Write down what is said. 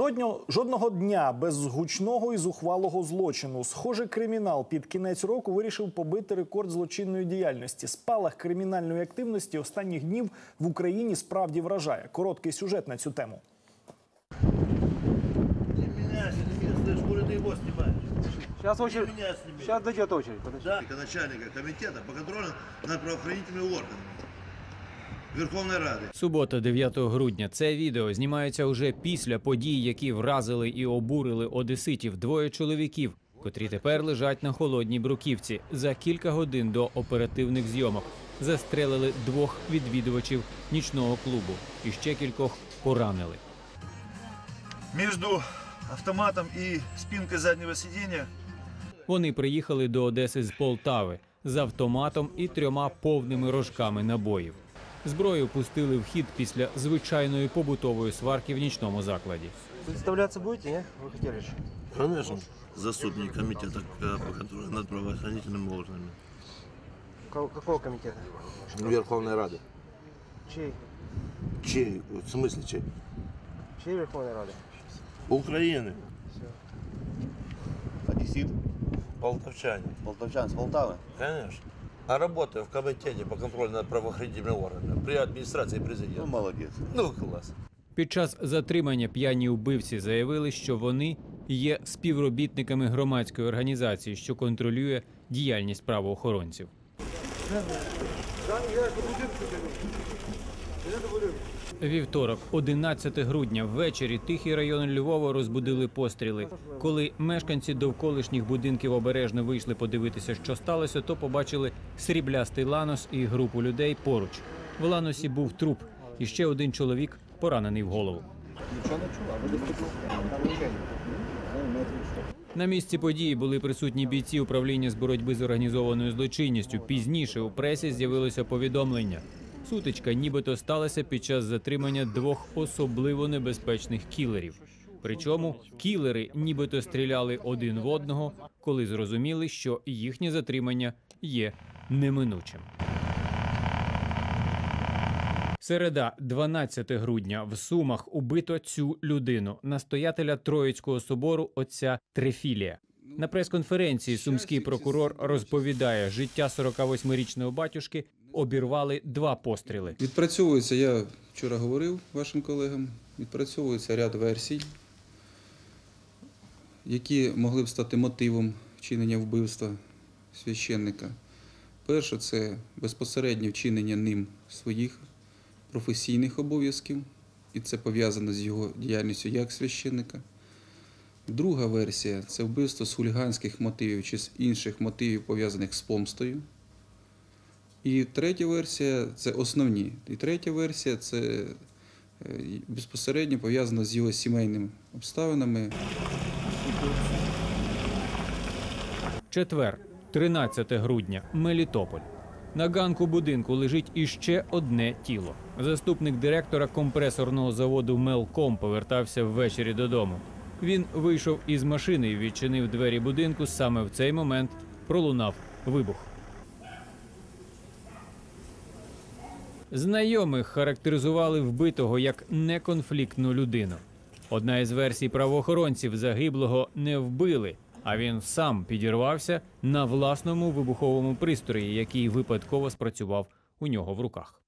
Жоднього, жодного дня без гучного і зухвалого злочину. Схоже, кримінал під кінець року вирішив побити рекорд злочинної діяльності. Спалах кримінальної активності останніх днів в Україні справді вражає. Короткий сюжет на цю тему. Не меня, не меня, слышь, хули ты его снимаешь? Сейчас очередь. Меня сними. Сейчас дойдет очередь. Подожди. Да. Начальника комитета по контролю над правоохранительными органами Верховной Рады. Субота, 9 грудня. Це відео знімається уже після подій, які вразили і обурили одеситів. Двоє чоловіків, котрі тепер лежать на холодній бруківці. За кілька годин до оперативних зйомок застрелили двох відвідувачів нічного клубу і ще кількох поранили. Между автоматом и спинкой заднего сиденья Вони приїхали до Одеси з Полтави з автоматом і трьома повними рожками набоїв. Зброю пустили в хід після звичайної побутової сварки в нічному закладі. Представляться будете, не? Вы хотели же? Конечно. Заступник комитета э, по контролю над правоохранительными органами. Ка- Какого комитета? Верховной Рады. Чей? Чей? В смысле чей? Чей Верховной Рады? Украины. Одессит, Полтавчане. полтавчан с Полтавы. Конечно. А работаю в комитете по контролю над правоохранительными органами при администрации Ну, президента. молодец. Ну, класс. Під час затримання п'яні вбивці заявили, що вони є співробітниками громадської організації, що контролює діяльність правоохоронців. Вівторок, 11 грудня, ввечері тихий район Львова розбудили постріли. Коли мешканці довколишніх будинків обережно вийшли подивитися, що сталося, то побачили сріблястий ланос і групу людей поруч. В ланосі був труп, і ще один чоловік поранений в голову. На місці події були присутні бійці управління з боротьби з організованою злочинністю. Пізніше у пресі з'явилося повідомлення. Сутичка нібито сталася під час затримання двох особливо небезпечних кілерів. Причому кілери нібито стріляли один в одного, коли зрозуміли, що їхнє затримання є неминучим. Середа, 12 грудня, в Сумах убито цю людину, настоятеля Троїцького собору отця Трефілія. На прес-конференції сумський прокурор розповідає, життя 48-річного батюшки обірвали два постріли. Відпрацьовується, я вчора говорив вашим колегам, відпрацьовується ряд версій, які могли б стати мотивом вчинення вбивства священника. Перше, це безпосереднє вчинення ним своїх професійних обов'язків, і це пов'язано з його діяльністю як священника. Друга версія це вбивство з хуліганських мотивів чи з інших мотивів, пов'язаних з помстою. І третя версія це основні. І третя версія це е, безпосередньо пов'язана з його сімейними обставинами. Четвер, 13 грудня, Мелітополь. На ганку будинку лежить іще одне тіло. Заступник директора компресорного заводу Мелком повертався ввечері додому. Він вийшов із машини і відчинив двері будинку. Саме в цей момент пролунав вибух. Знайомих характеризували вбитого як неконфліктну людину. Одна із версій правоохоронців загиблого не вбили, а він сам підірвався на власному вибуховому пристрої, який випадково спрацював у нього в руках.